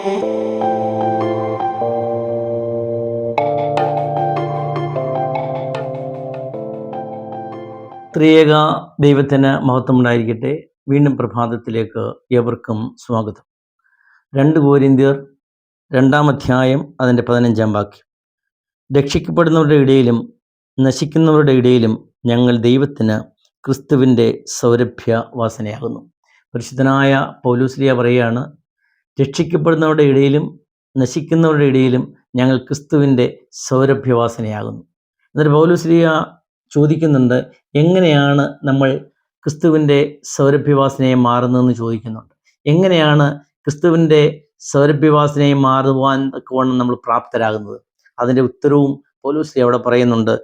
ത്രിയേക ദൈവത്തിന് മഹത്വമുണ്ടായിരിക്കട്ടെ. വീണ്ടും പ്രഭാതത്തിലേക്ക് ഏവർക്കും സ്വാഗതം. രണ്ട് കോരിന്ത്യർ രണ്ടാം അധ്യായം അതിന്റെ പതിനഞ്ചാം വാക്യം. രക്ഷിക്കപ്പെടുന്നവരുടെ ഇടയിലും നശിക്കുന്നവരുടെ ഇടയിലും ഞങ്ങൾ ദൈവത്തിന് ക്രിസ്തുവിന്റെ സൗരഭ്യ വാസനയാകുന്നു പരിശുദ്ധനായ പൗലൂസ്ലിയ പറയുകയാണ് രക്ഷിക്കപ്പെടുന്നവരുടെ ഇടയിലും നശിക്കുന്നവരുടെ ഇടയിലും ഞങ്ങൾ ക്രിസ്തുവിന്റെ സൗരഭ്യവാസനയാകുന്നു. എന്നിട്ട് പൗലുശ്രീയ ചോദിക്കുന്നുണ്ട് എങ്ങനെയാണ് നമ്മൾ ക്രിസ്തുവിന്റെ സൗരഭ്യവാസനയെ മാറുന്നതെന്ന് ചോദിക്കുന്നുണ്ട്. എങ്ങനെയാണ് ക്രിസ്തുവിന്റെ സൗരഭ്യവാസനയെ മാറുവാൻ തക്കവണ്ണം നമ്മൾ പ്രാപ്തരാകുന്നത്? അതിന്റെ ഉത്തരവും പോലൂസി അവിടെ പറയുന്നുണ്ട്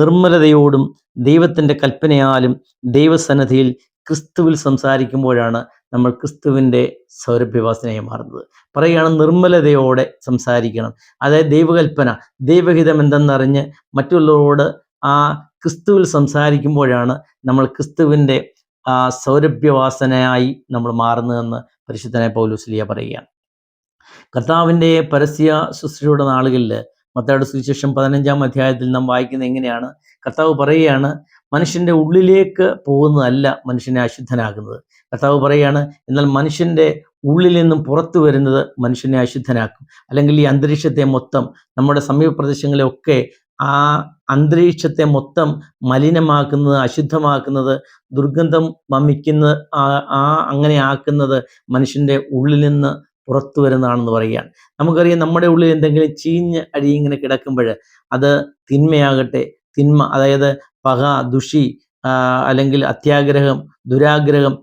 നിർമ്മലതയോടും ദൈവത്തിന്റെ കൽപ്പനയാലും ദൈവസന്നദ്ധിയിൽ ക്രിസ്തുവിൽ സംസാരിക്കുമ്പോഴാണ് നമ്മൾ ക്രിസ്തുവിന്റെ സൗരഭ്യവാസനയായി മാറുന്നത്. പറയുകയാണ് നിർമ്മലതയോടെ സംസാരിക്കണം. അതായത് ദൈവകൽപ്പന ദൈവഹിതം എന്തെന്നറിഞ്ഞ് മറ്റുള്ളവരോട് ആ ക്രിസ്തുവിൽ സംസാരിക്കുമ്പോഴാണ് നമ്മൾ ക്രിസ്തുവിന്റെ ആ സൗരഭ്യവാസനയായി നമ്മൾ മാറുന്നതെന്ന് പരിശുദ്ധനായ പൗലൂസ്ലിയ പറയുകയാണ്. കർത്താവിന്റെ പരസ്യ ശുശ്രൂഷയുടെ നാളുകളിൽ മത്തയുടെ സുവിശേഷം പതിനഞ്ചാം അധ്യായത്തിൽ നാം വായിക്കുന്നത് എങ്ങനെയാണ്? കർത്താവ് പറയുകയാണ് മനുഷ്യന്റെ ഉള്ളിലേക്ക് പോകുന്നതല്ല മനുഷ്യനെ അശുദ്ധനാകുന്നത് കർത്താവ് പറയുകയാണ് എന്നാൽ മനുഷ്യന്റെ ഉള്ളിൽ നിന്നും പുറത്തു വരുന്നത് മനുഷ്യനെ അശുദ്ധനാക്കും. അല്ലെങ്കിൽ ഈ അന്തരീക്ഷത്തെ മൊത്തം നമ്മുടെ സമീപ പ്രദേശങ്ങളെ ഒക്കെ ആ അന്തരീക്ഷത്തെ മൊത്തം മലിനമാക്കുന്നത് അശുദ്ധമാക്കുന്നത് ദുർഗന്ധം വമിക്കുന്ന ആ അങ്ങനെ ആക്കുന്നത് മനുഷ്യന്റെ ഉള്ളിൽ നിന്ന് പുറത്തു വരുന്നതാണെന്ന് പറയുകയാണ്. നമുക്കറിയാം നമ്മുടെ ഉള്ളിൽ എന്തെങ്കിലും ചീഞ്ഞ് അടിയിങ്ങനെ കിടക്കുമ്പോൾ അത് തിന്മയാകട്ടെ തിന്മ അതായത് പക ദുഷി അല്ലെങ്കിൽ അത്യാഗ്രഹം ദുരാഗ്രഹം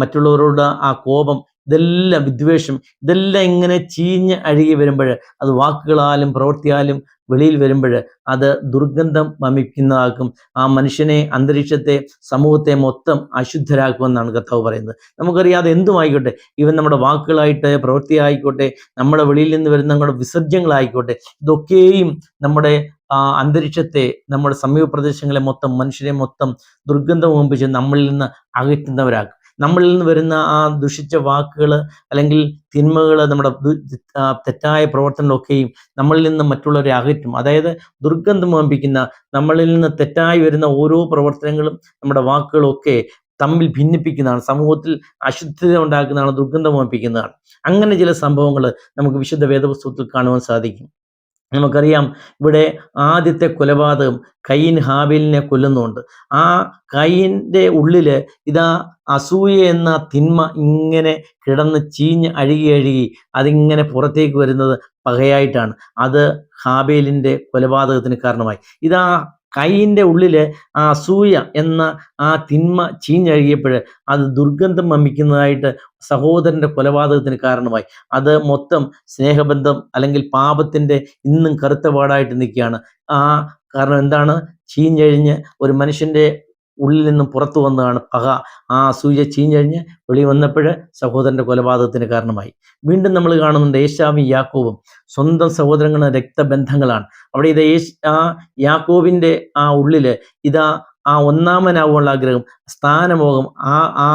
മറ്റുള്ളവരോട് ആ കോപം ഇതെല്ലാം വിദ്വേഷം ഇതെല്ലാം ഇങ്ങനെ ചീഞ്ഞ് അഴുകി വരുമ്പോൾ അത് വാക്കുകളാലും പ്രവൃത്തിയാലും വെളിയിൽ വരുമ്പോൾ അത് ദുർഗന്ധം വമിക്കുന്നതാക്കും. ആ മനുഷ്യനെ അന്തരീക്ഷത്തെ സമൂഹത്തെ മൊത്തം അശുദ്ധരാക്കുമെന്നാണ് കർത്താവ് പറയുന്നത്. നമുക്കറിയാതെ എന്തുമായിക്കോട്ടെ? ഇവൻ നമ്മുടെ വാക്കുകളായിട്ട് പ്രവൃത്തിയായിക്കോട്ടെ നമ്മുടെ വെളിയിൽ നിന്ന് വരുന്ന നമ്മുടെ വിസർജ്യങ്ങളായിക്കോട്ടെ ഇതൊക്കെയും നമ്മുടെ ആ അന്തരീക്ഷത്തെ നമ്മുടെ സമീപ പ്രദേശങ്ങളെ മൊത്തം മനുഷ്യരെ മൊത്തം ദുർഗന്ധം മുമ്പിച്ച് നമ്മളിൽ നിന്ന് അകറ്റുന്നവരാക്കും. നമ്മളിൽ നിന്ന് വരുന്ന ആ ദുഷിച്ച വാക്കുകൾ അല്ലെങ്കിൽ തിന്മകൾ നമ്മുടെ തെറ്റായ പ്രവർത്തനങ്ങളൊക്കെയും നമ്മളിൽ നിന്ന് മറ്റുള്ളവരെ അകറ്റും. അതായത് ദുർഗന്ധം ഓമ്പിക്കുന്ന നമ്മളിൽ നിന്ന് തെറ്റായി വരുന്ന ഓരോ പ്രവർത്തനങ്ങളും നമ്മുടെ വാക്കുകളൊക്കെ തമ്മിൽ ഭിന്നിപ്പിക്കുന്നതാണ്. സമൂഹത്തിൽ അശുദ്ധത ഉണ്ടാക്കുന്നതാണ് ദുർഗന്ധം ഓമ്പിക്കുന്നതാണ്. അങ്ങനെ ചില സംഭവങ്ങൾ നമുക്ക് വിശുദ്ധ വേദപുസ്തകത്തിൽ കാണുവാൻ സാധിക്കും. നമുക്കറിയാം ഇവിടെ ആദ്യത്തെ കൊലപാതകം കയ്യൻ ഹാബിലിനെ കൊല്ലുന്നുണ്ട്. ആ കയ്യന്റെ ഉള്ളിൽ ഇതാ അസൂയ എന്ന തിന്മ ഇങ്ങനെ കിടന്ന് ചീഞ്ഞ് അഴുകി അഴുകി അതിങ്ങനെ പുറത്തേക്ക് വരുന്നത് പകയായിട്ടാണ്. അത് ഹാബേലിന്റെ കൊലപാതകത്തിന് കാരണമായി. ഇതാ കൈയിന്റെ ഉള്ളിൽ ആ അസൂയ എന്ന ആ തിന്മ ചീഞ്ഞഴുകിയപ്പോൾ അത് ദുർഗന്ധം വമിക്കുന്നതായിട്ട് സഹോദരന്റെ കൊലപാതകത്തിന് കാരണമായി. അത് മൊത്തം സ്നേഹബന്ധം അല്ലെങ്കിൽ പാപത്തിന്റെ ഇന്നും കറുത്തപാടായിട്ട് നിൽക്കുകയാണ്. ആ കാരണം എന്താണ്? ചീഞ്ഞഴിഞ്ഞ് ഒരു മനുഷ്യന്റെ ഉള്ളിൽ നിന്നും പുറത്തു വന്നതാണ് പക. ആ അസൂയ ചീഞ്ഞഴിഞ്ഞ് വെളി വന്നപ്പോൾ സഹോദരന്റെ കൊലപാതകത്തിന് കാരണമായി. വീണ്ടും നമ്മൾ കാണുന്നുണ്ട് ഏശാവും യാക്കോവും സ്വന്തം സഹോദരങ്ങളുടെ രക്തബന്ധങ്ങളാണ്. അവിടെ ഇത് ആ യാക്കോവിന്റെ ആ ഉള്ളിൽ ഇതാ ആ ഒന്നാമനാവുള്ള ആഗ്രഹം സ്ഥാനമോഹം ആ ആ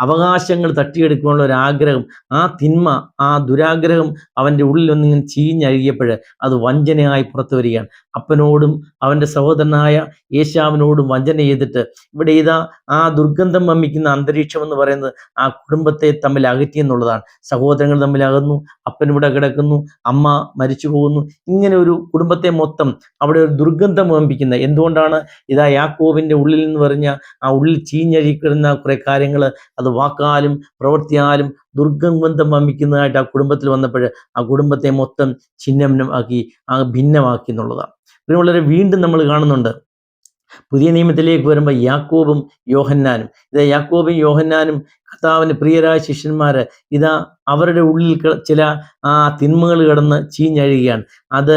അവകാശങ്ങൾ തട്ടിയെടുക്കുവാനുള്ള ഒരു ആഗ്രഹം ആ തിന്മ ആ ദുരാഗ്രഹം അവന്റെ ഉള്ളിലൊന്നിങ്ങനെ ചീഞ്ഞഴുകിയപ്പോഴ് അത് വഞ്ചനയായി പുറത്തു വരികയാണ്. അപ്പനോടും അവന്റെ സഹോദരനായ യേശാവിനോടും വഞ്ചന ചെയ്തിട്ട് ഇവിടെ ഇതാ ആ ദുർഗന്ധം വമ്മിക്കുന്ന അന്തരീക്ഷം എന്ന് പറയുന്നത് ആ കുടുംബത്തെ തമ്മിൽ അകറ്റി എന്നുള്ളതാണ്. സഹോദരങ്ങൾ തമ്മിൽ അകന്നു അപ്പനിവിടെ കിടക്കുന്നു അമ്മ മരിച്ചു പോകുന്നു. ഇങ്ങനെ ഒരു കുടുംബത്തെ മൊത്തം അവിടെ ഒരു ദുർഗന്ധം വമ്പിക്കുന്ന എന്തുകൊണ്ടാണ്? ഇതാ യാക്കോവിന്റെ ഉള്ളിൽ നിന്ന് പറഞ്ഞ ആ ഉള്ളിൽ ചീഞ്ഞഴിക്കുന്ന കുറെ കാര്യങ്ങൾ അത് വാക്കാലും പ്രവൃത്തിയാലും ദുർഗന്ധം വമിക്കുന്നതായിട്ട് ആ കുടുംബത്തിൽ വന്നപ്പോൾ ആ കുടുംബത്തെ മൊത്തം ചിഹ്നമാക്കി ആ ഭിന്നമാക്കി എന്നുള്ളതാണ്. പിന്നെ വളരെ വീണ്ടും നമ്മൾ കാണുന്നുണ്ട്. പുതിയ നിയമത്തിലേക്ക് വരുമ്പോൾ യാക്കോബും യോഹന്നാനും. ഇതാ യാക്കോബും യോഹന്നാനും കർത്താവിന് പ്രിയരായ ശിഷ്യന്മാർ ഇതാ അവരുടെ ഉള്ളിൽ ചില ആ തിന്മകൾ കിടന്ന് ചീഞ്ഞഴുകയാണ് അത്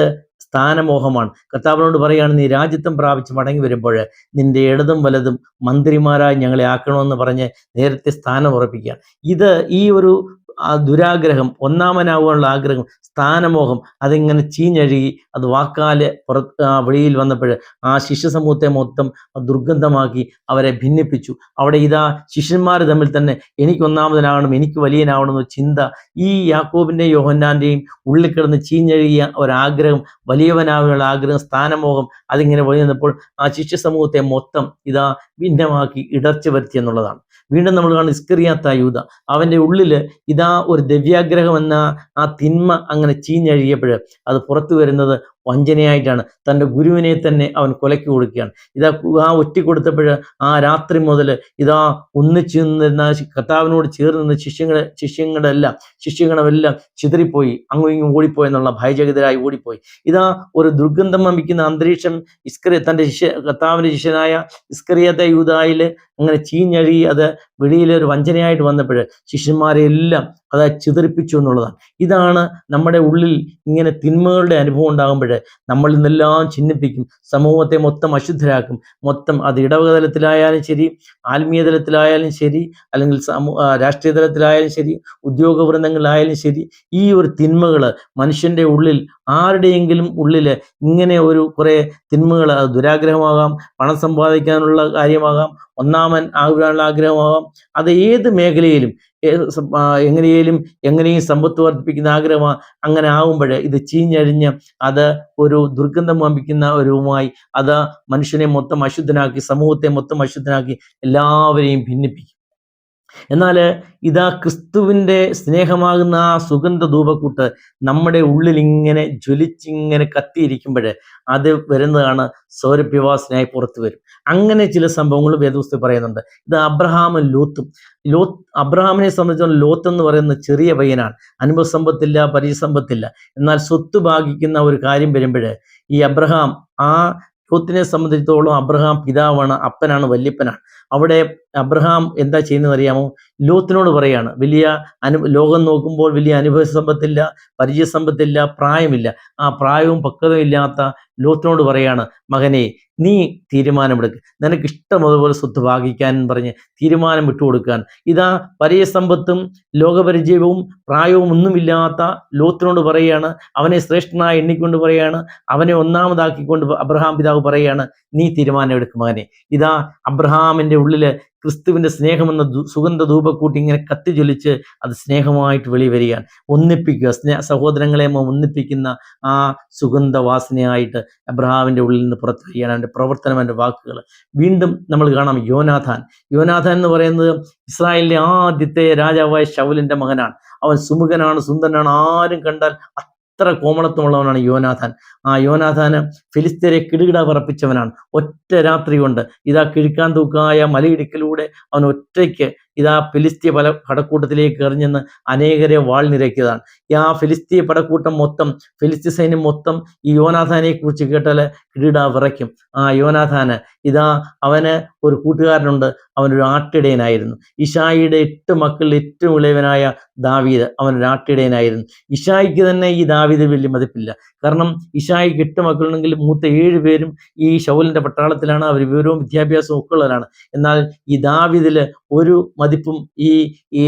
സ്ഥാനമോഹമാണ്. കർത്താവിനോട് പറയുകയാണ് നീ രാജ്യത്വം പ്രാപിച്ച് മടങ്ങി വരുമ്പോൾ നിന്റെ ഇടതും വലതും മന്ത്രിമാരായി ഞങ്ങളെ ആക്കണമെന്ന് പറഞ്ഞ് നേരത്തെ സ്ഥാനം ഉറപ്പിക്കുക. ഇത് ഈ ഒരു ആ ദുരാഗ്രഹം ഒന്നാമനാവാനുള്ള ആഗ്രഹം സ്ഥാനമോഹം അതിങ്ങനെ ചീഞ്ഞഴുകി അത് വാക്കാൽ പുറത്ത് വെളിയിൽ വന്നപ്പോൾ ആ ശിഷ്യ സമൂഹത്തെ മൊത്തം ദുർഗന്ധമാക്കി അവരെ ഭിന്നിപ്പിച്ചു. അവിടെ ഇതാ ശിഷ്യന്മാർ തമ്മിൽ തന്നെ എനിക്ക് ഒന്നാമതനാവണം എനിക്ക് വലിയനാവണം എന്ന ചിന്ത ഈ യാക്കോബിന്റെയും യോഹന്നാന്റെയും ഉള്ളിൽ കിടന്ന് ചീഞ്ഞഴുകിയ ഒരാഗ്രഹം വലിയവനാവാനുള്ള ആഗ്രഹം സ്ഥാനമോഹം അതിങ്ങനെ വഴി നിന്നപ്പോൾ ആ ശിഷ്യ സമൂഹത്തെ മൊത്തം ഇതാ ഭിന്നമാക്കി ഇടർച്ച വരുത്തി എന്നുള്ളതാണ്. വീണ്ടും നമ്മൾ കാണുന്ന ഇസ്കറിയാത്ത യൂത അവന്റെ ഉള്ളിൽ ഇതാ ഒരു ദിവ്യാഗ്രഹം എന്ന ആ തിന്മ അങ്ങനെ ചീഞ്ഞഴിയപ്പോൾ അത് പുറത്തു വരുന്നത് വഞ്ചനയായിട്ടാണ്. തന്റെ ഗുരുവിനെ തന്നെ അവൻ കൊലയ്ക്ക് കൊടുക്കുകയാണ്. ഇതാ ആ ഒറ്റ കൊടുത്തപ്പോൾ ആ രാത്രി മുതൽ ഇതാ ഒന്നിച്ചു നിന്നിരുന്ന കർത്താവിനോട് ചേർന്ന് നിന്ന് ശിഷ്യങ്ങളെ ശിഷ്യങ്ങളുടെ എല്ലാം ശിഷ്യങ്ങളെല്ലാം ചിതറിപ്പോയി. അങ്ങും ഇങ്ങും ഓടിപ്പോയി എന്നുള്ള ഭയചകിതരായി ഓടിപ്പോയി. ഇതാ ഒരു ദുർഗന്ധം വമിക്കുന്ന അന്തരീക്ഷം ഇസ്കറി തന്റെ ശിഷ്യ കർത്താവിന്റെ ശിഷ്യനായ ഇസ്കറിയത്തെ യൂതായിൽ അങ്ങനെ ചീഞ്ഞഴി അത് വെളിയിൽ ഒരു വഞ്ചനയായിട്ട് വന്നപ്പോൾ ശിഷ്യന്മാരെ എല്ലാം അത് ചിതറിപ്പിച്ചു എന്നുള്ളതാണ്. ഇതാണ് നമ്മുടെ ഉള്ളിൽ ഇങ്ങനെ തിന്മകളുടെ അനുഭവം ഉണ്ടാകുമ്പോൾ നമ്മൾ ഇന്നെല്ലാം ചിഹ്നിപ്പിക്കും സമൂഹത്തെ മൊത്തം അശുദ്ധരാക്കും. മൊത്തം അത് ഇടവക തലത്തിലായാലും ശരി ആത്മീയ തലത്തിലായാലും ശരി അല്ലെങ്കിൽ സമൂ രാഷ്ട്രീയ തലത്തിലായാലും ശരി ഉദ്യോഗ വൃന്ദങ്ങളിലായാലും ശരി ഈ ഒരു തിന്മകൾ മനുഷ്യന്റെ ഉള്ളിൽ ആരുടെയെങ്കിലും ഉള്ളിൽ ഇങ്ങനെ ഒരു കുറേ തിന്മകൾ അത് ദുരാഗ്രഹമാകാം പണം സമ്പാദിക്കാനുള്ള കാര്യമാകാം ഒന്നാമൻ ആകാനുള്ള ആഗ്രഹമാവാം. അത് ഏത് മേഖലയിലും എങ്ങനെയും എങ്ങനെയും സമ്പത്ത് വർദ്ധിപ്പിക്കുന്ന ആഗ്രഹമാണ് അങ്ങനെ ആവുമ്പോഴേ ഇത് ചീഞ്ഞഴിഞ്ഞ് അത് ഒരു ദുർഗന്ധം വമ്പിക്കുന്ന ഒരുവുമായി അത് മനുഷ്യനെ മൊത്തം അശുദ്ധനാക്കി സമൂഹത്തെ മൊത്തം അശുദ്ധനാക്കി എല്ലാവരെയും ഭിന്നിപ്പിക്കും. എന്നാൽ ഇതാ ക്രിസ്തുവിന്റെ സ്നേഹമാകുന്ന ആ സുഗന്ധ ധൂപക്കൂട്ട് നമ്മുടെ ഉള്ളിൽ ഇങ്ങനെ ജ്വലിച്ചിങ്ങനെ കത്തിയിരിക്കുമ്പോൾ അത് വരുന്നതാണ് സൗരഭ്യവാസനായി പുറത്തു വരും. അങ്ങനെ ചില സംഭവങ്ങൾ വേദപുസ്തകം പറയുന്നുണ്ട്. ഇത് അബ്രഹാമും ലോത്തും. ലോത്ത് അബ്രഹാമിനെ സംബന്ധിച്ചോളം ലോത്ത് എന്ന് പറയുന്ന ചെറിയ പയ്യനാണ്. അനുഭവസമ്പത്തില്ല പരിചയസമ്പത്തില്ല. എന്നാൽ സ്വത്ത് ഭാഗിക്കുന്ന ഒരു കാര്യം വരുമ്പോൾ ഈ അബ്രഹാം ആ ലോത്തിനെ സംബന്ധിച്ചിടത്തോളം അബ്രഹാം പിതാവാണ് അപ്പനാണ് വല്യപ്പനാണ്. അവിടെ അബ്രഹാം എന്താ ചെയ്യുന്നത് അറിയാമോ? ലോത്തിനോട് പറയാണ്. വലിയ അനു ലോകം നോക്കുമ്പോൾ വലിയ അനുഭവ സമ്പത്തില്ല പരിചയ സമ്പത്തില്ല പ്രായമില്ല. ആ പ്രായവും പക്വതയും ഇല്ലാത്ത ലോത്തിനോട് പറയാണ് മകനെ നീ തീരുമാനമെടുക്ക്. നിനക്ക് ഇഷ്ടമുള്ളതുപോലെ സ്വത്ത് ഭാഗിക്കാൻ പറഞ്ഞ് തീരുമാനം വിട്ടുകൊടുക്കാൻ. ഇതാ പരിചയസമ്പത്തും ലോകപരിചയവും പ്രായവും ഒന്നുമില്ലാത്ത ലോത്തിനോട് പറയുകയാണ് അവനെ ശ്രേഷ്ഠനായി എണ്ണിക്കൊണ്ട് പറയുകയാണ് അവനെ ഒന്നാമതാക്കിക്കൊണ്ട് അബ്രഹാം പിതാവ് പറയുകയാണ് നീ തീരുമാനം എടുക്കും മകനെ. ഇതാ അബ്രഹാമിന്റെ ഉള്ളിൽ ക്രിസ്തുവിന്റെ സ്നേഹമെന്ന സുഗന്ധ ധൂപക്കൂട്ടി ഇങ്ങനെ കത്തിജ്വലിച്ച് അത് സ്നേഹമായിട്ട് വെളി വരികയാണ് ഒന്നിപ്പിക്കുക സ്നേഹ സഹോദരങ്ങളെ ഒന്നിപ്പിക്കുന്ന ആ സുഗന്ധ സുഗന്ധവാസനയായിട്ട് അബ്രഹാമിന്റെ ഉള്ളിൽ നിന്ന് പുറത്തു വരികയാണ് അവന്റെ പ്രവർത്തനം അവന്റെ വാക്കുകൾ വീണ്ടും നമ്മൾ കാണാം യോനാഥാൻ. യോനാഥാൻ എന്ന് പറയുന്നത് ഇസ്രായേലിലെ ആദ്യത്തെ രാജാവായ ശൗലിന്റെ മകനാണ്. അവൻ സുമുഖനാണ് സുന്ദരനാണ്. ആരും കണ്ടാൽ അത്ര കോമളത്വമുള്ളവനാണ് യോനാഥാൻ. ആ യോനാഥാന് ഫിലിസ്തീനെ കിടുകിട പറപ്പിച്ചവനാണ് ഒറ്റ രാത്രി കൊണ്ട് ഇതാ കിഴുക്കാൻ തൂക്കായ മലയിടുക്കിലൂടെ അവൻ ഒറ്റയ്ക്ക് ഇതാ ഫിലിസ്തീയ പല പടക്കൂട്ടത്തിലേക്ക് എറിഞ്ഞെന്ന് അനേകരെ വാൾ നിരക്കിയതാണ്. ഈ ആ ഫിലിസ്തീയ പടക്കൂട്ടം മൊത്തം ഫിലിസ്തീ സൈന്യം മൊത്തം ഈ യോനാഥാനെ കുറിച്ച് കേട്ടാൽ കിടീട വിറയ്ക്കും. ആ യോനാഥാന് ഇതാ അവന് ഒരു കൂട്ടുകാരനുണ്ട് അവനൊരു ആട്ടിടയനായിരുന്നു. ഇഷായിയുടെ എട്ട് മക്കളിൽ ഏറ്റവും ഇളയവനായ ദാവീദ് അവനൊരു ആട്ടിടയനായിരുന്നു. ഇഷായിക്ക് തന്നെ ഈ ദാവീദ് വലിയ മതിപ്പില്ല. കാരണം ഇഷായിക്ക് എട്ട് മക്കളുണ്ടെങ്കിൽ മൂത്ത ഏഴ് പേരും ഈ ഷൗലിന്റെ പട്ടാളത്തിലാണ്. അവർ വിവരവും വിദ്യാഭ്യാസവും ഒക്കെ ഉള്ളവരാണ്. എന്നാൽ ഈ ദാവീദിൽ ഒരു മതിപ്പും ഈ ഈ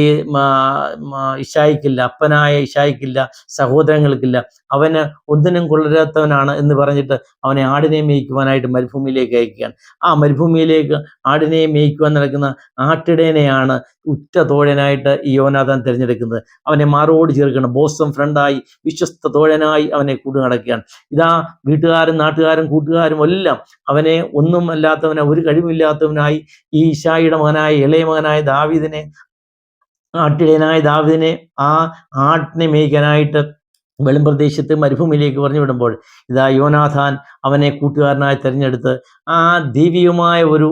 ഇഷായിക്കില്ല അപ്പനായ ഇഷായിക്കില്ല സഹോദരങ്ങൾക്കില്ല. അവന് ഒന്നിനും കൊള്ളരാത്തവനാണ് എന്ന് പറഞ്ഞിട്ട് അവനെ ആടിനെ മേയ്ക്കുവാനായിട്ട് മരുഭൂമിയിലേക്ക് അയക്കുകയാണ്. ആ മരുഭൂമിയിലേക്ക് ആടിനെ മേയ്ക്കുവാൻ നടക്കുന്ന ആട്ടിടേനെയാണ് ഉറ്റ തോഴനായിട്ട് ഈ യോനാഥാൻ തിരഞ്ഞെടുക്കുന്നത്. അവനെ മാറോട് ചേർക്കണം ബോസം ഫ്രണ്ടായി വിശ്വസ്ത തോഴനായി അവനെ കൂട്ടു നടക്കുകയാണ് ഇതാ വീട്ടുകാരും നാട്ടുകാരും കൂട്ടുകാരും എല്ലാം അവനെ ഒന്നും അല്ലാത്തവനെ ഒരു കഴിവില്ലാത്തവനായി ഈ ഇഷായിയുടെ മകനായ ഇളയ മകനായ ദാവീദിനെ ആട്ടിടയനായ ദാവിദിനെ ആ ആട്ടിനെ മേയ്ക്കാനായിട്ട് വെളിമ്പ്രദേശത്ത് മരുഭൂമിയിലേക്ക് പറഞ്ഞു വിടുമ്പോൾ ഇതാ യോനാഥാൻ അവനെ കൂട്ടുകാരനായി തിരഞ്ഞെടുത്ത് ആ ദിവ്യമായ ഒരു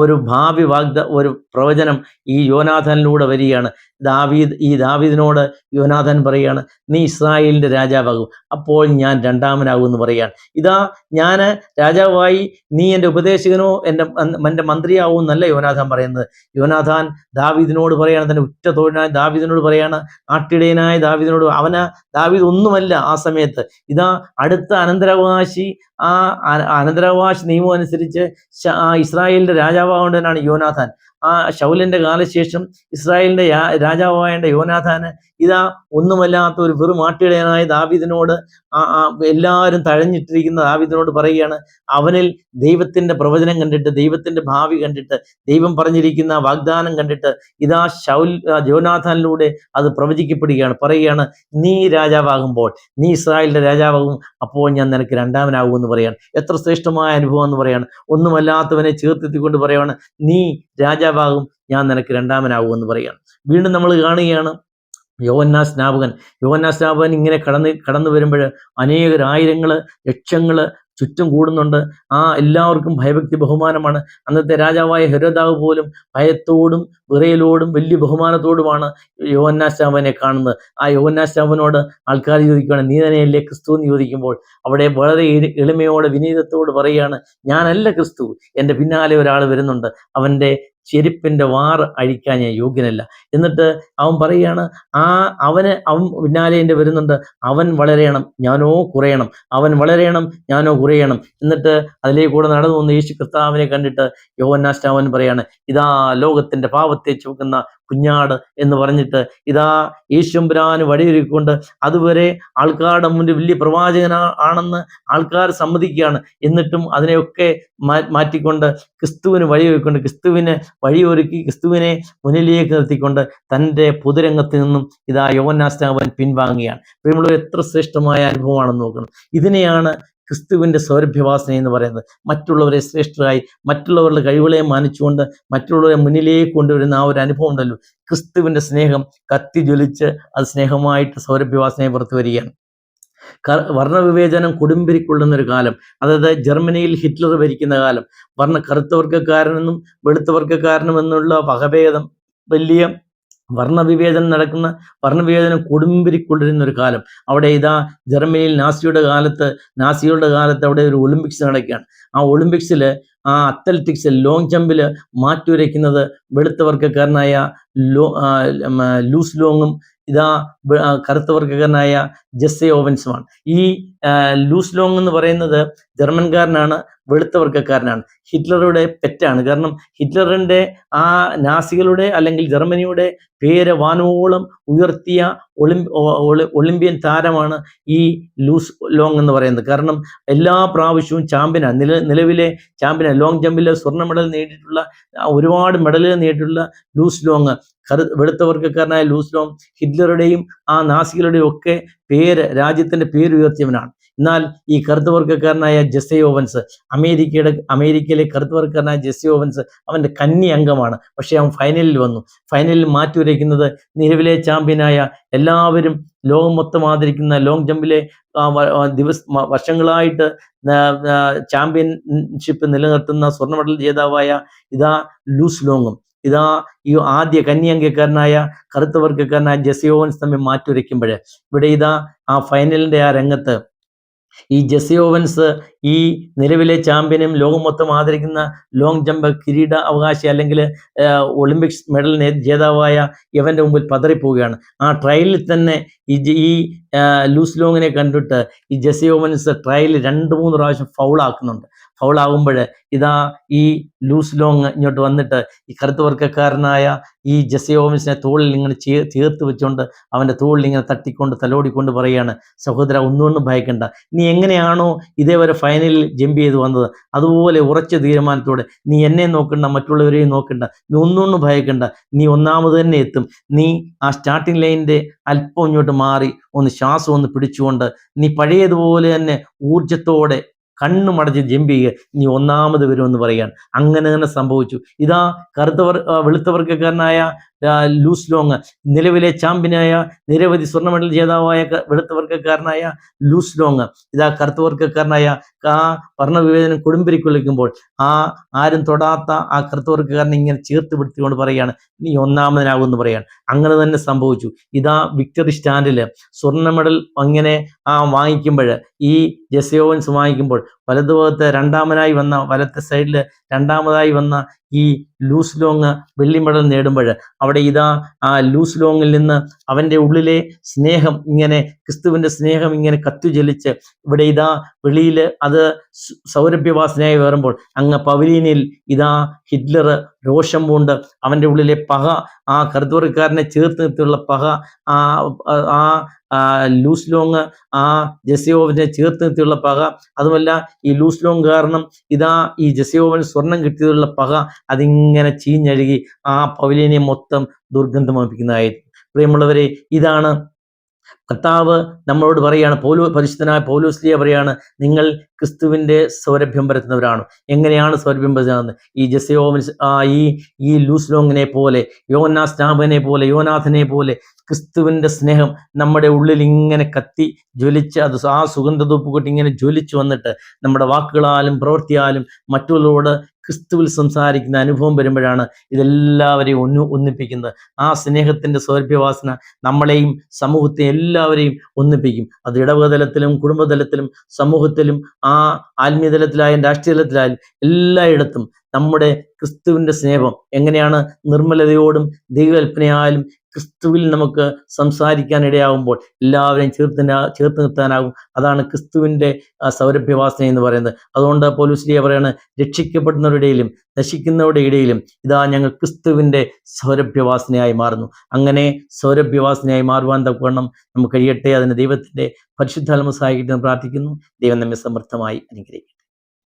ഒരു ഭാവി വാഗ്ദ ഒരു പ്രവചനം ഈ യോനാഥാനിലൂടെ വരികയാണ്. ദാവീദ് ഈ ദാവീദിനോട് യോനാഥൻ പറയുകയാണ് നീ ഇസ്രായേലിന്റെ രാജാവാകും. അപ്പോൾ ഞാൻ രണ്ടാമനാകും എന്ന് പറയുകയാണ്. ഇതാ ഞാൻ രാജാവായി നീ എന്റെ ഉപദേശകനോ എന്റെ എന്റെ മന്ത്രിയാവും എന്നല്ല യോനാഥാൻ പറയുന്നത്. യോനാഥാൻ ദാവീദിനോട് പറയാണ് തന്റെ ഉറ്റ തോഴനായ ദാവീദിനോട് പറയാണ് ആട്ടിടയനായ ദാവീദിനോട് അവന് ദാവീദ് ഒന്നുമല്ല ആ സമയത്ത്. ഇതാ അടുത്ത അനന്തരാവകാശി ആ അനന്തരാവകാശ നിയമം അനുസരിച്ച് ഇസ്രായേലിന്റെ രാജാവാകേണ്ടവനാണ് യോനാഥാൻ. ആ ശൗലിന്റെ കാലശേഷം ഇസ്രായേലിന്റെ രാജാവായ യോനാഥാന് ഇതാ ഒന്നുമല്ലാത്ത ഒരു വെറും ആട്ടിടയനായ ദാവിദിനോട് ആ എല്ലാവരും തഴഞ്ഞിട്ടിരിക്കുന്ന ദാവിദിനോട് പറയുകയാണ് അവനിൽ ദൈവത്തിന്റെ പ്രവചനം കണ്ടിട്ട് ദൈവത്തിന്റെ ഭാവി കണ്ടിട്ട് ദൈവം പറഞ്ഞിരിക്കുന്ന വാഗ്ദാനം കണ്ടിട്ട് ഇതാ ശൗൽ ജോനാഥാനിലൂടെ അത് പ്രവചിക്കപ്പെടുകയാണ്. പറയുകയാണ് നീ രാജാവാകുമ്പോൾ നീ ഇസ്രായേലിന്റെ രാജാവാകും അപ്പോൾ ഞാൻ നിനക്ക് രണ്ടാമനാകും എന്ന് പറയാണ്. എത്ര ശ്രേഷ്ഠമായ അനുഭവം എന്ന് പറയാണ്. ഒന്നുമല്ലാത്തവനെ ചേർത്തെത്തിക്കൊണ്ട് പറയാണ് നീ രാജാവാകും ഞാൻ നിനക്ക് രണ്ടാമനാകും എന്ന് പറയുകയാണ്. വീണ്ടും നമ്മൾ കാണുകയാണ് യോവന്നാ സ്നാപകൻ. യോവന്നാ സ്നാപകൻ ഇങ്ങനെ കടന്ന് കടന്നു വരുമ്പോൾ അനേകരായിരങ്ങൾ ലക്ഷങ്ങൾ ചുറ്റും കൂടുന്നുണ്ട്. ആ എല്ലാവർക്കും ഭയഭക്തി ബഹുമാനമാണ്. അന്നത്തെ രാജാവായ ഹെരോദാവ് പോലും ഭയത്തോടും വിറയലോടും വലിയ ബഹുമാനത്തോടുമാണ് യോവന്നാ സ്നാപകനെ കാണുന്നത്. ആ യോവന്നാ സ്നാപകനോട് ആൾക്കാർ ചോദിക്കുകയാണ് നീ തന്നെയല്ലേ ക്രിസ്തു എന്ന് ചോദിക്കുമ്പോൾ? അവിടെ വളരെ എളി- എളിമയോടെ വിനീതത്തോട് പറയുകയാണ് ഞാനല്ല ക്രിസ്തു. എന്റെ പിന്നാലെ ഒരാൾ വരുന്നുണ്ട്. അവന്റെ ചെരുപ്പിന്റെ വാറ് അഴിക്കാൻ ഞാൻ യോഗ്യനല്ല. എന്നിട്ട് അവൻ പറയുകയാണ് ആ അവന് അവൻ പിന്നാലെ എന്റെ വരുന്നുണ്ട്. അവൻ വളരെയണം ഞാനോ കുറയണം. അവൻ വളരെയണം ഞാനോ കുറയണം. എന്നിട്ട് അതിലേക്ക് കൂടെ നടന്നു വന്ന് യേശു കർത്താവിനെ കണ്ടിട്ട് യോവന്നാസ്റ്റാവൻ പറയാണ് ഇതാ ലോകത്തിന്റെ പാപത്തെ ചുമക്കുന്ന കുഞ്ഞാട് എന്ന് പറഞ്ഞിട്ട് ഇതാ യേശുമ്പുരാന് വഴിയൊരുക്കൊണ്ട് അതുവരെ ആൾക്കാരുടെ മുന്നിൽ വലിയ പ്രവാചകന ആണെന്ന് ആൾക്കാർ സമ്മതിക്കുകയാണ്. എന്നിട്ടും അതിനെയൊക്കെ മാറ്റിക്കൊണ്ട് ക്രിസ്തുവിന് വഴിയൊരുക്കൊണ്ട് ക്രിസ്തുവിന് വഴിയൊരുക്കി ക്രിസ്തുവിനെ മുന്നിലേക്ക് നിർത്തിക്കൊണ്ട് തന്റെ പൊതുരംഗത്ത് നിന്നും ഇതാ യോവന്നാസ്നാവൻ പിൻവാങ്ങുകയാണ്. പ്രിയമുള്ള എത്ര ശ്രേഷ്ഠമായ അനുഭവമാണെന്ന് നോക്കണം. ഇതിനെയാണ് ക്രിസ്തുവിന്റെ സൗരഭ്യവാസന എന്ന് പറയുന്നത് മറ്റുള്ളവരെ ശ്രേഷ്ഠരായി മറ്റുള്ളവരുടെ കഴിവുകളെ മാനിച്ചുകൊണ്ട് മറ്റുള്ളവരെ മുന്നിലേക്ക് കൊണ്ടുവരുന്ന ആ ഒരു അനുഭവം ഉണ്ടല്ലോ. ക്രിസ്തുവിന്റെ സ്നേഹം കത്തി ജ്വലിച്ച് അത് സ്നേഹമായിട്ട് സൗരഭ്യവാസനയെ പുറത്തു വരികയാണ്. വർണവിവേചനം കൊടുമ്പിരിക്കൊള്ളുന്ന ഒരു കാലം അതായത് ജർമ്മനിയിൽ ഹിറ്റ്ലർ ഭരിക്കുന്ന കാലം വർണ കറുത്തവർഗക്കാരനെന്നും വെളുത്തവർഗക്കാരനും എന്നുള്ള വകഭേദം വലിയ വർണവിവേചനം നടക്കുന്ന വർണവിവേചനം കൊടുമ്പിരിക്കൊള്ളിരുന്ന ഒരു കാലം. അവിടെ ഇതാ ജർമ്മനിയിൽ നാസിയുടെ കാലത്ത് നാസിയുടെ കാലത്ത് അവിടെ ഒരു ഒളിമ്പിക്സ് നടക്കുകയാണ്. ആ ഒളിമ്പിക്സിൽ ആ അത്ലറ്റിക്സിൽ ലോങ് ജമ്പിൽ മാറ്റുരയ്ക്കുന്നത് വെളുത്തവർഗക്കാരനായ ലോ ആ, ഉം, ആ, ലൂസ് ലോങ്ങും ഇതാ കറുത്തവർഗക്കാരനായ ജെസ്സെ ഓവൻസുമാണ്. ഈ ലൂസ് ലോങ് എന്ന് പറയുന്നത് ജർമ്മൻകാരനാണ് വെളുത്ത വർഗക്കാരനാണ് ഹിറ്റ്ലറുടെ പെറ്റാണ്. കാരണം ഹിറ്റ്ലറിന്റെ ആ നാസികളുടെ അല്ലെങ്കിൽ ജർമ്മനിയുടെ പേര് വാനോളം ഉയർത്തിയ ഒളിം ഒളിമ്പ്യൻ താരമാണ് ഈ ലൂസ് ലോങ് എന്ന് പറയുന്നത്. കാരണം എല്ലാ പ്രാവശ്യവും ചാമ്പ്യനാണ് നില നിലവിലെ ചാമ്പ്യനാണ് ലോങ് ജമ്പിൽ സ്വർണ മെഡൽ നേടിയിട്ടുള്ള ഒരുപാട് മെഡലുകൾ നേടിയിട്ടുള്ള ലൂസ് ലോങ്. കറു വെളുത്ത വർഗക്കാരനായ ലൂസ് ലോങ് ഹിറ്റ്ലറുടെയും ആ നാസികളുടെയും ഒക്കെ പേര് രാജ്യത്തിന്റെ പേര് ഉയർത്തിയവനാണ്. എന്നാൽ ഈ കറുത്തവർഗക്കാരനായ ജെസ്സെ ഓവൻസ് അമേരിക്കയുടെ അമേരിക്കയിലെ കറുത്തവർഗക്കാരനായ ജെസ്സെ ഓവൻസ് അവന്റെ കന്നി അംഗമാണ്. പക്ഷേ അവൻ ഫൈനലിൽ വന്നു. ഫൈനലിൽ മാറ്റിവരയ്ക്കുന്നത് നിലവിലെ ചാമ്പ്യനായ എല്ലാവരും ലോകം മൊത്തം ആദരിക്കുന്ന ലോങ് ജമ്പിലെ ദിവസ വർഷങ്ങളായിട്ട് ചാമ്പ്യൻഷിപ്പ് നിലനിർത്തുന്ന സ്വർണ മെഡൽ ജേതാവായ ഇതാ ലൂസ് ലോങ്ങും. ഇതാ ഈ ആദ്യ കന്യാംഗക്കാരനായ കറുത്തവർഗക്കാരനായ ജെസ്സി ഓവൻസ് തമ്മിൽ മാറ്റുരയ്ക്കുമ്പോൾ ഇവിടെ ഇതാ ആ ഫൈനലിന്റെ ആ രംഗത്ത് ഈ ജെസിയോവൻസ് ഈ നിലവിലെ ചാമ്പ്യനും ലോകം മൊത്തം ആദരിക്കുന്ന ലോങ് ജമ്പ് കിരീട അവകാശി അല്ലെങ്കിൽ ഒളിമ്പിക്സ് മെഡൽ ജേതാവായ ഇവന്റെ മുമ്പിൽ പതറിപ്പോവുകയാണ്. ആ ട്രയലിൽ തന്നെ ഈ ഈ ലൂസ് ലോങ്ങിനെ കണ്ടിട്ട് ഈ ജെസിയോവൻസ് ട്രയലിൽ രണ്ട് മൂന്ന് പ്രാവശ്യം ഫൗളാക്കുന്നുണ്ട് ഫൗളാകുമ്പോൾ ഇതാ ഈ ലൂസ് ലോങ് ഇങ്ങോട്ട് വന്നിട്ട് ഈ കറുത്തവർഗക്കാരനായ ഈ ജെസ്സി ഓവൻസിനെ തോളിൽ ഇങ്ങനെ ചേർത്ത് വെച്ചുകൊണ്ട് അവന്റെ തോളിൽ ഇങ്ങനെ തട്ടിക്കൊണ്ട് തലോടിക്കൊണ്ട് പറയുകയാണ് സഹോദര ഒന്നുകൊണ്ടും ഭയക്കണ്ട. നീ എങ്ങനെയാണോ ഇതേവരെ ഫൈനലിൽ ജമ്പ് ചെയ്ത് വന്നത് അതുപോലെ ഉറച്ച തീരുമാനത്തോടെ നീ എന്നെ നോക്കണ്ട മറ്റുള്ളവരെയും നോക്കണ്ട. നീ ഒന്നുകൊണ്ടും ഭയക്കണ്ട. നീ ഒന്നാമത് തന്നെ എത്തും. നീ ആ സ്റ്റാർട്ടിംഗ് ലൈനിന്റെ അല്പം ഇങ്ങോട്ട് മാറി ഒന്ന് ശ്വാസം ഒന്ന് പിടിച്ചുകൊണ്ട് നീ പഴയതുപോലെ തന്നെ ഊർജത്തോടെ കണ്ണു മടച്ച് ജമ്പ് ചെയ്യുക നീ ഒന്നാമത് വരുമെന്ന് പറയാൻ അങ്ങനെ തന്നെ സംഭവിച്ചു. ഇതാ കറുത്തവർ വെളുത്തവർഗക്കാരനായ ലൂസ് ലോങ് നിലവിലെ ചാമ്പ്യനായ നിരവധി സ്വർണ മെഡൽ ജേതാവായ വെളുത്തവർഗക്കാരനായ ലൂസ് ലോങ്. ഇതാ കറുത്തവർഗക്കാരനായ ആ വർണവിവേചനം കൊടുമ്പിരിക്കൊള്ളിക്കുമ്പോൾ ആ ആരും തൊടാത്ത ആ കറുത്തവർഗക്കാരനെ ഇങ്ങനെ ചേർത്ത് പിടിച്ചുകൊണ്ട് പറയാണ് നീ ഒന്നാമതിനാകുമെന്ന് പറയാണ് അങ്ങനെ തന്നെ സംഭവിച്ചു. ഇതാ വിക്ടറി സ്റ്റാൻഡിൽ സ്വർണ മെഡൽ അങ്ങനെ ആ വാങ്ങിക്കുമ്പോൾ ഈ ജെസ്സി സുമായിക്കുമ്പോൾ വലതുഭാഗത്ത് രണ്ടാമനായി വന്ന വലത്തെ സൈഡിൽ രണ്ടാമതായി വന്ന ഈ ലൂസ് ലോങ് വെള്ളി മെഡൽ നേടുമ്പോൾ അവിടെ ഇതാ ആ ലൂസ് ലോങ്ങിൽ നിന്ന് അവന്റെ ഉള്ളിലെ സ്നേഹം ഇങ്ങനെ ക്രിസ്തുവിന്റെ സ്നേഹം ഇങ്ങനെ കത്തുചലിച്ച് ഇവിടെ ഇതാ വെളിയിൽ അത് സൗരഭ്യവാസനയായി വേറുമ്പോൾ അങ്ങ് പവലീനിൽ ഇതാ ഹിറ്റ്ലർ രോഷം പൂണ്ട് അവന്റെ ഉള്ളിലെ പക ആ കറുത്തൂറിക്കാരനെ ചേർത്ത് നിർത്തിയുള്ള പക ആ ആ ആ ലൂസ് ലോങ് ആ ജെസിയോവിനെ ചേർത്ത് നിർത്തിയുള്ള പക അതുമല്ല ഈ ലൂസ് ലോങ് കാരണം ഇതാ ഈ ജെസിയോവിന് സ്വർണം കിട്ടിയതുള്ള പക അതിങ്ങനെ ചീഞ്ഞഴുകി ആ പവലിയനെ മൊത്തം ദുർഗന്ധമപ്പിക്കുന്നതായിരുന്നു പ്രിയമുള്ളവരെ ഇതാണ് കർത്താവ് നമ്മളോട് പറയാണ് പോലൂ പരിശുദ്ധനായ പോലൂസ്ലിയ പറയാണ് നിങ്ങൾ ക്രിസ്തുവിന്റെ സൗരഭ്യം പരത്തുന്നവരാണ്. എങ്ങനെയാണ് സൗരഭ്യം പരത്തുന്നത്? ഈ ജെസയോവൻ ആ ഈ ഈ ലൂസ്ലോങ്ങിനെ പോലെ യോനാ സ്നാപനെ പോലെ യോനാഥനെ പോലെ ക്രിസ്തുവിന്റെ സ്നേഹം നമ്മുടെ ഉള്ളിൽ ഇങ്ങനെ കത്തി ജ്വലിച്ച് അത് ആ സുഗന്ധതൂപ്പ് കൊട്ടി ഇങ്ങനെ ജ്വലിച്ച് വന്നിട്ട് നമ്മുടെ വാക്കുകളാലും പ്രവൃത്തിയാലും മറ്റുള്ളവരോട് ക്രിസ്തുവിൽ സംസാരിക്കുന്ന അനുഭവം വരുമ്പോഴാണ് ഇതെല്ലാവരെയും ഒന്നു ഒന്നിപ്പിക്കുന്നത്. ആ സ്നേഹത്തിന്റെ സൗരഭ്യവാസന നമ്മളെയും സമൂഹത്തെ എല്ലാവരെയും ഒന്നിപ്പിക്കും. അത് ഇടവകതലത്തിലും കുടുംബതലത്തിലും സമൂഹത്തിലും ആ ആത്മീയതലത്തിലായാലും രാഷ്ട്രീയതലത്തിലായാലും എല്ലായിടത്തും നമ്മുടെ ക്രിസ്തുവിന്റെ സ്നേഹം എങ്ങനെയാണ് നിർമ്മലതയോടും ദൈവകൽപ്പനയാലും ക്രിസ്തുവിൽ നമുക്ക് സംസാരിക്കാൻ ഇടയാകുമ്പോൾ എല്ലാവരെയും ചേർത്ത് ചേർത്ത് നിർത്താനാകും. അതാണ് ക്രിസ്തുവിന്റെ സൗരഭ്യവാസന എന്ന് പറയുന്നത്. അതുകൊണ്ട് പോലീസിലിയ പറയാണ് രക്ഷിക്കപ്പെടുന്നവരുടെ ഇടയിലും നശിക്കുന്നവരുടെ ഇടയിലും ഇതാ ഞങ്ങൾ ക്രിസ്തുവിന്റെ സൗരഭ്യവാസനയായി മാറുന്നു. അങ്ങനെ സൗരഭ്യവാസനയായി മാറുവാൻ തക്കവണ്ണം നമുക്ക് കഴിയട്ടെ. അതിന് ദൈവത്തിന്റെ പരിശുദ്ധാത്മ സഹായിക്കട്ടെ എന്ന് പ്രാർത്ഥിക്കുന്നു. ദൈവം നമ്മെ സമർത്ഥമായി അനുഗ്രഹിക്കട്ടെ.